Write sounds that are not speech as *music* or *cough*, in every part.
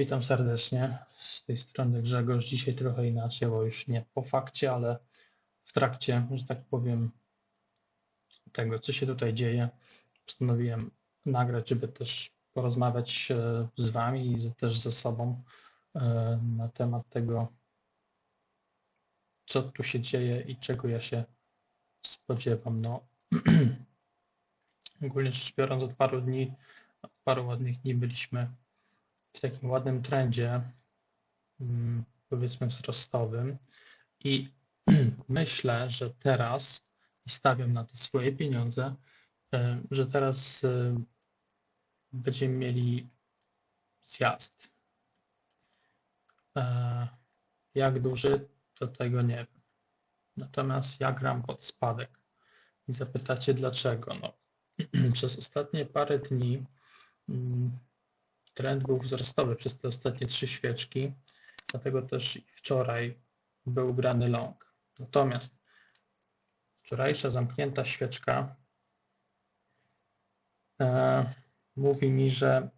Witam serdecznie. Z tej strony Grzegorz. Dzisiaj trochę inaczej, bo już nie po fakcie, ale w trakcie, że tak powiem, tego, co się tutaj dzieje, postanowiłem nagrać, żeby też porozmawiać e, z Wami i też ze sobą e, na temat tego, co tu się dzieje i czego ja się spodziewam. No, *clears throat* ogólnie rzecz biorąc, od paru dni, od paru ładnych dni byliśmy w takim ładnym trendzie, mm, powiedzmy wzrostowym i *clears throat* myślę, że teraz stawiam na to swoje pieniądze, e, że teraz e, będziemy mieli zjazd. E, jak duży, to tego nie wiem. Natomiast ja gram pod spadek. I zapytacie dlaczego? No, *clears throat* przez ostatnie parę dni mm, trend był wzrostowy przez te ostatnie trzy świeczki, dlatego też wczoraj był grany long. Natomiast wczorajsza zamknięta świeczka e, mówi mi, że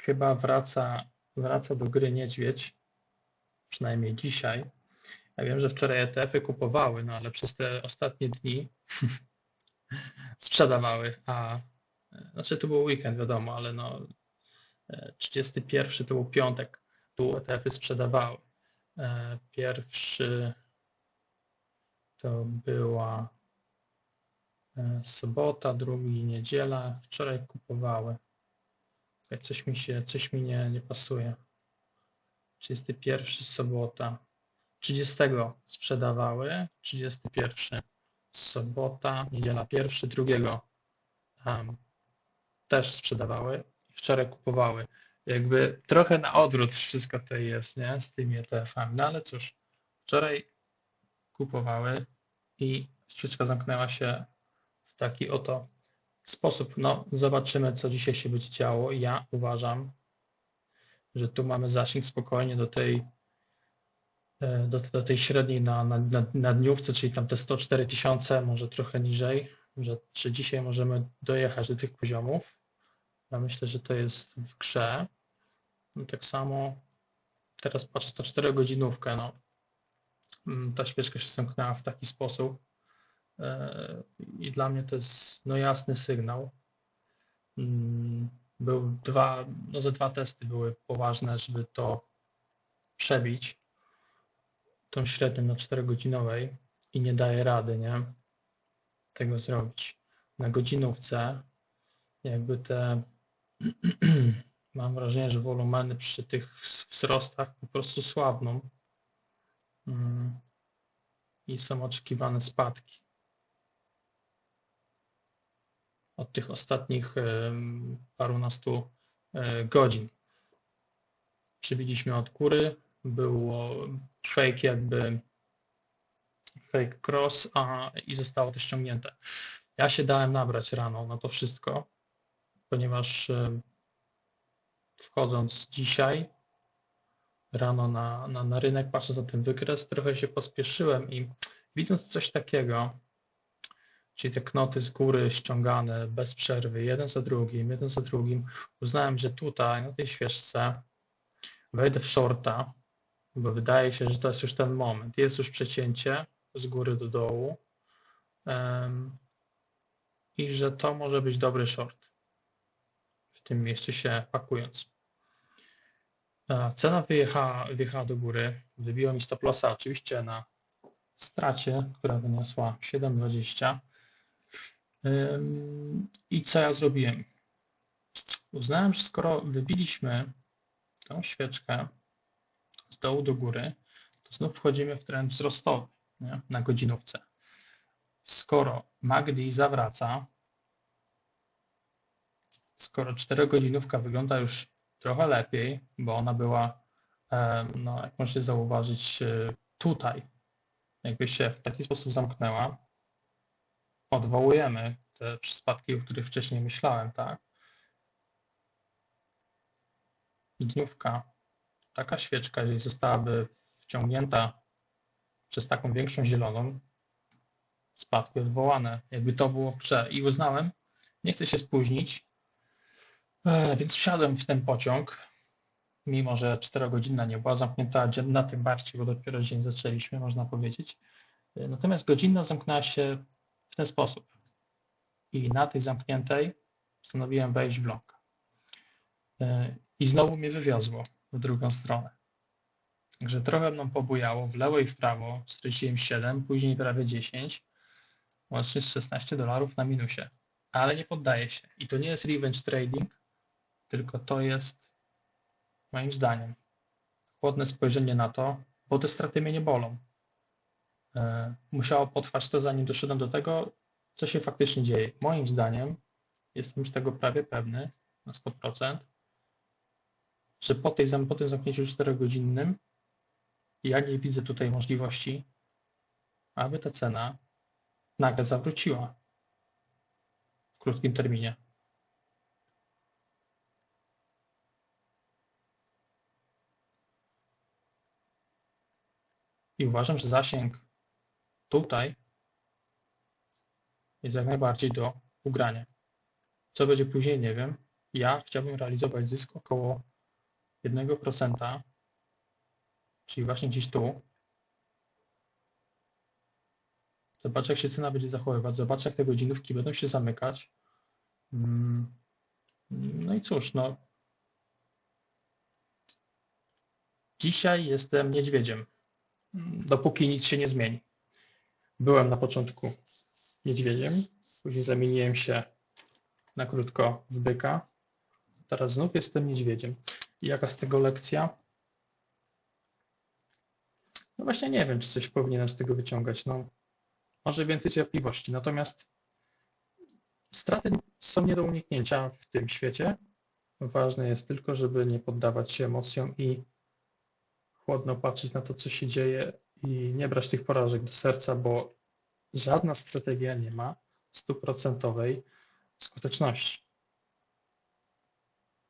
chyba wraca, wraca do gry niedźwiedź, przynajmniej dzisiaj. Ja wiem, że wczoraj ETF-y kupowały, no ale przez te ostatnie dni *laughs* sprzedawały, a znaczy to był weekend, wiadomo, ale no 31 to był piątek, tu ETF-y sprzedawały. E, pierwszy to była e, sobota, drugi niedziela. Wczoraj kupowały. Coś mi się, coś mi nie, nie pasuje. 31 sobota. 30 sprzedawały, 31 sobota, niedziela pierwszy, drugiego um, też sprzedawały wczoraj kupowały. Jakby trochę na odwrót wszystko to jest, nie? Z tymi ETF-ami. No ale cóż, wczoraj kupowały i świeczka zamknęła się w taki oto sposób. No, zobaczymy, co dzisiaj się będzie działo. Ja uważam, że tu mamy zasięg spokojnie do tej e, do, do tej średniej na, na, na, na dniówce, czyli tam te 104 tysiące, może trochę niżej, że czy dzisiaj możemy dojechać do tych poziomów. Ja myślę, że to jest w grze. No tak samo teraz patrzę na 4 godzinówkę. No. Mm, ta świeczka się zamknęła w taki sposób e, i dla mnie to jest no, jasny sygnał. Mm, był dwa, no ze dwa testy były poważne, żeby to przebić tą średnią na 4-godzinowej i nie daje rady, nie? Tego zrobić. Na godzinówce jakby te *clears throat* Mam wrażenie, że wolumeny przy tych wzrostach po prostu słabną mm. i są oczekiwane spadki. Od tych ostatnich parunastu e, godzin. Przybiliśmy od góry, było fake jakby fake cross a, i zostało to ściągnięte. Ja się dałem nabrać rano na to wszystko ponieważ e, wchodząc dzisiaj rano na, na, na rynek, patrzę za ten wykres, trochę się pospieszyłem i widząc coś takiego, czyli te knoty z góry ściągane bez przerwy, jeden za drugim, jeden za drugim, uznałem, że tutaj na tej świeżce wejdę w shorta, bo wydaje się, że to jest już ten moment. Jest już przecięcie z góry do dołu um, i że to może być dobry short tym miejscu się pakując. Cena wyjechała, wyjechała do góry, wybiła mi stop lossa oczywiście na stracie, która wyniosła 7,20. I co ja zrobiłem? Uznałem, że skoro wybiliśmy tą świeczkę z dołu do góry, to znów wchodzimy w trend wzrostowy nie? na godzinówce. Skoro MACD zawraca, skoro 4-godzinówka wygląda już trochę lepiej, bo ona była, e, no, jak możecie zauważyć, e, tutaj, jakby się w taki sposób zamknęła, odwołujemy te spadki, o których wcześniej myślałem, tak? Dniówka, taka świeczka, jeżeli zostałaby wciągnięta przez taką większą zieloną, spadki odwołane, jakby to było w. I uznałem, nie chcę się spóźnić, więc wsiadłem w ten pociąg mimo że 4-godzinna nie była zamknięta, dzienna tym bardziej, bo dopiero dzień zaczęliśmy, można powiedzieć. Natomiast godzinna zamknęła się w ten sposób. I na tej zamkniętej postanowiłem wejść w long. I znowu mnie wywiozło w drugą stronę. Także trochę mną pobujało, w lewo i w prawo, straciłem 7, później prawie 10, łącznie 16 dolarów na minusie. Ale nie poddaję się. I to nie jest revenge trading, tylko to jest moim zdaniem chłodne spojrzenie na to, bo te straty mnie nie bolą. E, musiało potrwać to, zanim doszedłem do tego, co się faktycznie dzieje. Moim zdaniem, jestem już tego prawie pewny, na 100%, że po, tej, po tym zamknięciu 4-godzinnym ja nie widzę tutaj możliwości, aby ta cena nagle zawróciła w krótkim terminie. I uważam, że zasięg tutaj jest jak najbardziej do ugrania. Co będzie później, nie wiem. Ja chciałbym realizować zysk około 1%, czyli właśnie gdzieś tu. Zobaczę, jak się cena będzie zachowywać. Zobaczę, jak te godzinówki będą się zamykać. Mm. No i cóż, no. Dzisiaj jestem niedźwiedziem, dopóki nic się nie zmieni. Byłem na początku niedźwiedziem, później zamieniłem się na krótko w byka. Teraz znów jestem niedźwiedziem. I jaka z tego lekcja? No właśnie nie wiem, czy coś powinienem z tego wyciągać. No, może więcej cierpliwości. Natomiast straty są nie do uniknięcia w tym świecie. Ważne jest tylko, żeby nie poddawać się emocjom i chłodno patrzeć na to, co się dzieje i nie brać tych porażek do serca, bo żadna strategia nie ma stuprocentowej skuteczności.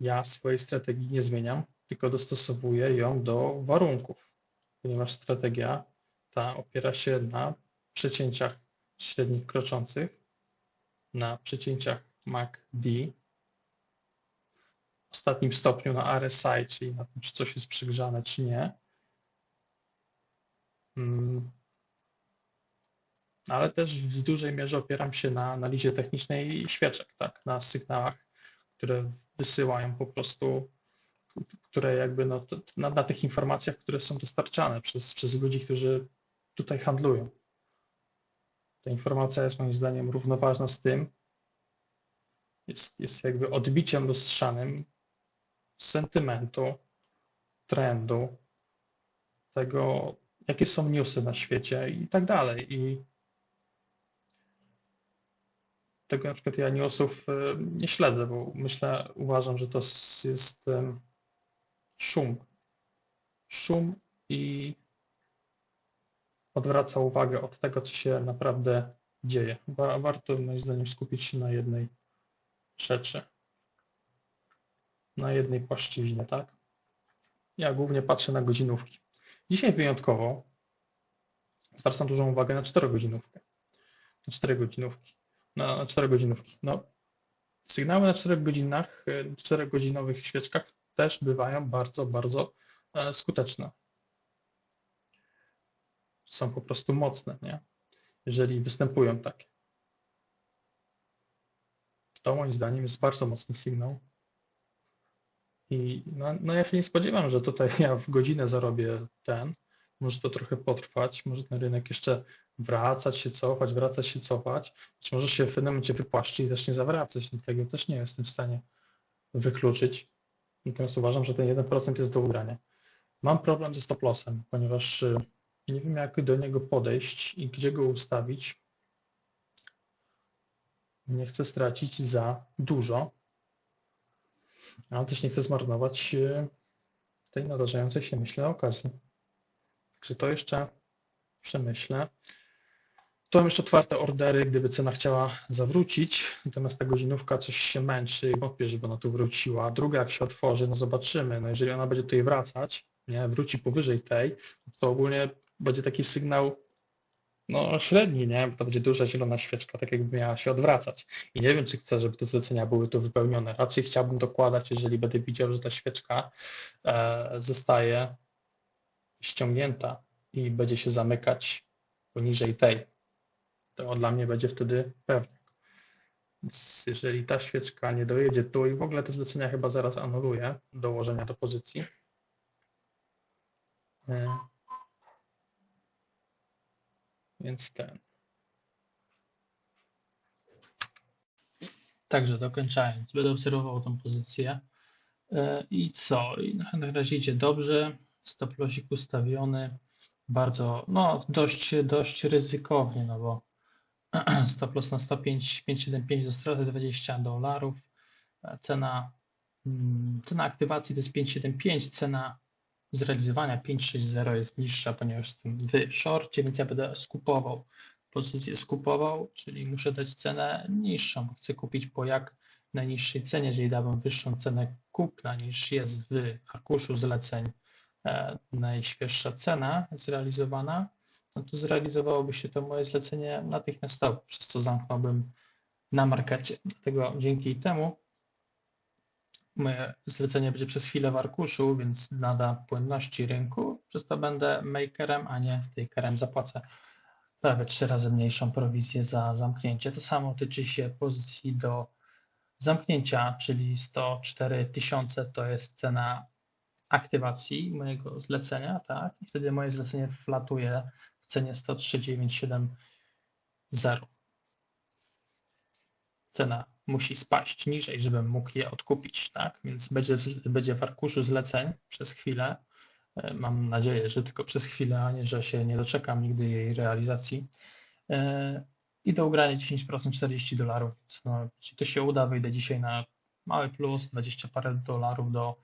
Ja swojej strategii nie zmieniam, tylko dostosowuję ją do warunków, ponieważ strategia ta opiera się na przecięciach średnich kroczących, na przecięciach MACD, ostatnim stopniu na RSI, czyli na tym, czy coś jest przygrzane, czy nie. Mm. Ale też w dużej mierze opieram się na analizie technicznej świeczek, tak, na sygnałach, które wysyłają po prostu, które jakby no, na, na tych informacjach, które są dostarczane przez, przez ludzi, którzy tutaj handlują. Ta informacja jest moim zdaniem równoważna z tym, jest, jest jakby odbiciem lustrzanym sentymentu, trendu, tego, jakie są newsy na świecie i tak dalej. I tego na przykład ja newsów e, nie śledzę, bo myślę, uważam, że to jest szum. Szum i odwraca uwagę od tego, co się naprawdę dzieje. Warto moim zdaniem skupić się na jednej rzeczy, na jednej płaszczyźnie, tak? Ja głównie patrzę na godzinówki. Dzisiaj wyjątkowo zwracam dużą uwagę na 4 godzinówkę. Na 4 godzinówki. Na 4 godzinówki. No, sygnały na 4 godzinach, 4 godzinowych świeczkach też bywają bardzo, bardzo e, skuteczne są po prostu mocne, nie? jeżeli występują takie. To moim zdaniem jest bardzo mocny sygnał. I no, no ja się nie spodziewam, że tutaj ja w godzinę zarobię ten. Może to trochę potrwać, może ten rynek jeszcze wracać się, cofać, wracać się, cofać. Być może się w pewnym momencie wypłaszczy i zacznie zawracać. Tego też nie jestem w stanie wykluczyć. Natomiast uważam, że ten 1% jest do ugrania. Mam problem ze stop lossem, ponieważ y, nie wiem, jak do niego podejść i gdzie go ustawić. Nie chcę stracić za dużo, ale też nie chcę zmarnować e, tej nadarzającej się, myślę, okazji. Także to jeszcze przemyślę. Mam jeszcze otwarte ordery, gdyby cena chciała zawrócić, natomiast ta godzinówka coś się męczy i wątpię, żeby ona tu wróciła. Druga jak się otworzy, no zobaczymy. No jeżeli ona będzie tutaj wracać, nie, wróci powyżej tej, to ogólnie będzie taki sygnał no średni, nie? Bo to będzie duża zielona świeczka, tak jakby miała się odwracać. I nie wiem, czy chcę, żeby te zlecenia były tu wypełnione. Raczej chciałbym dokładać, jeżeli będę widział, że ta świeczka e, zostaje ściągnięta i będzie się zamykać poniżej tej. To dla mnie będzie wtedy pewnie. Więc jeżeli ta świeczka nie dojedzie tu i w ogóle te zlecenia chyba zaraz anuluję dołożenia do pozycji. E, więc ten. Także dokończając, będę obserwował tą pozycję. E, I co? I na razie idzie dobrze. Stop lossik ustawiony. Bardzo, no dość, dość ryzykownie, no bo *clears throat* stop loss na 105, 575 do straty 20 dolarów. E, cena, mm, cena aktywacji to jest 575, cena zrealizowania 5.6.0 jest niższa, ponieważ jestem w shorcie, więc ja będę skupował pozycję skupował, czyli muszę dać cenę niższą. Chcę kupić po jak najniższej cenie, jeżeli dałbym wyższą cenę kupna niż jest w arkuszu zleceń e, najświeższa cena zrealizowana, no to zrealizowałoby się to moje zlecenie natychmiastowo, przez co zamknąłbym na markecie. Dlatego dzięki temu moje zlecenie będzie przez chwilę w arkuszu, więc nada płynności rynku, przez to będę makerem, a nie takerem. Zapłacę prawie trzy razy mniejszą prowizję za zamknięcie. To samo tyczy się pozycji do zamknięcia, czyli 104 tysiące to jest cena aktywacji mojego zlecenia, tak? I wtedy moje zlecenie flatuje w cenie 103,970. Cena musi spaść niżej, żebym mógł je odkupić, tak? Więc będzie, będzie w arkuszu zleceń przez chwilę. E, mam nadzieję, że tylko przez chwilę, a nie, że się nie doczekam nigdy jej realizacji. E, I do ugrania 10% 40 dolarów. Więc no, jeśli to się uda, wyjdę dzisiaj na mały plus, 20 parę dolarów do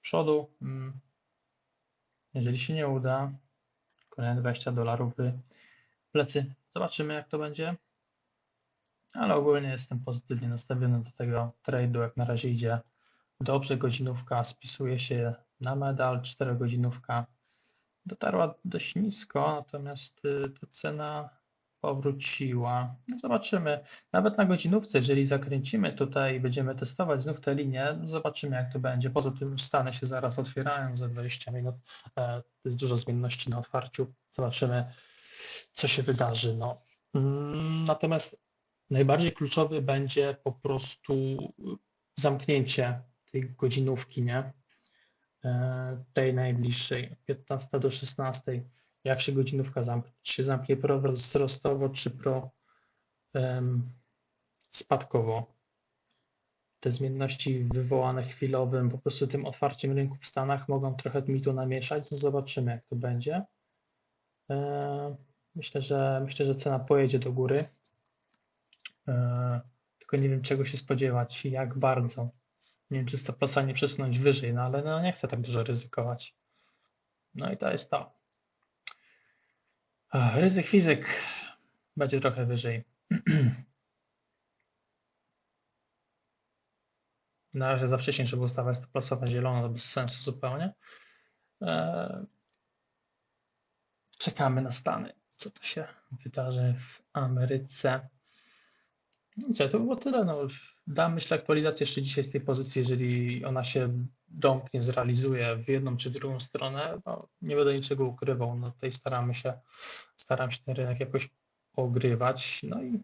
przodu. Mm. Jeżeli się nie uda, kolejne 20 dolarów w plecy. Zobaczymy, jak to będzie ale ogólnie jestem pozytywnie nastawiony do tego trade'u. Jak na razie idzie dobrze, godzinówka spisuje się na medal, 4 godzinówka dotarła dość nisko, natomiast y, ta cena powróciła. No zobaczymy. Nawet na godzinówce, jeżeli zakręcimy tutaj i będziemy testować znów tę linię, zobaczymy jak to będzie. Poza tym Stany się zaraz otwierają za 20 minut. E, jest dużo zmienności na otwarciu. Zobaczymy, co się wydarzy. No. Mm, natomiast Najbardziej kluczowy będzie po prostu zamknięcie tej godzinówki, nie? E, tej najbliższej, 15 do 16. Jak się godzinówka zamknie? Czy się zamknie pro wzrostowo, czy pro um, spadkowo? Te zmienności wywołane chwilowym, po prostu tym otwarciem rynku w Stanach mogą trochę mi tu namieszać. No zobaczymy, jak to będzie. E, myślę, że myślę, że cena pojedzie do góry. E, tylko nie wiem czego się spodziewać jak bardzo. Nie wiem, czy stopa nie przesunąć wyżej, no ale no nie chcę tak dużo ryzykować. No i to jest to. Ryzyk fizyk będzie trochę wyżej. *clears throat* Na razie za wcześnie, żeby ustawa jest stoplasowa zielona, to bez sensu zupełnie. E, czekamy na Stany. Co to się wydarzy w Ameryce? No co, to było tyle. No. Dam myślę aktualizację jeszcze dzisiaj z tej pozycji, jeżeli ona się domknie, zrealizuje w jedną czy w drugą stronę, no, nie będę niczego ukrywał. No, tutaj staramy się, staram się ten rynek jakoś ogrywać. No i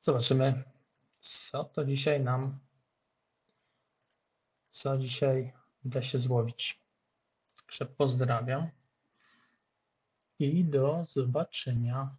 zobaczymy, co to dzisiaj nam, co dzisiaj da się złowić. Także pozdrawiam i do zobaczenia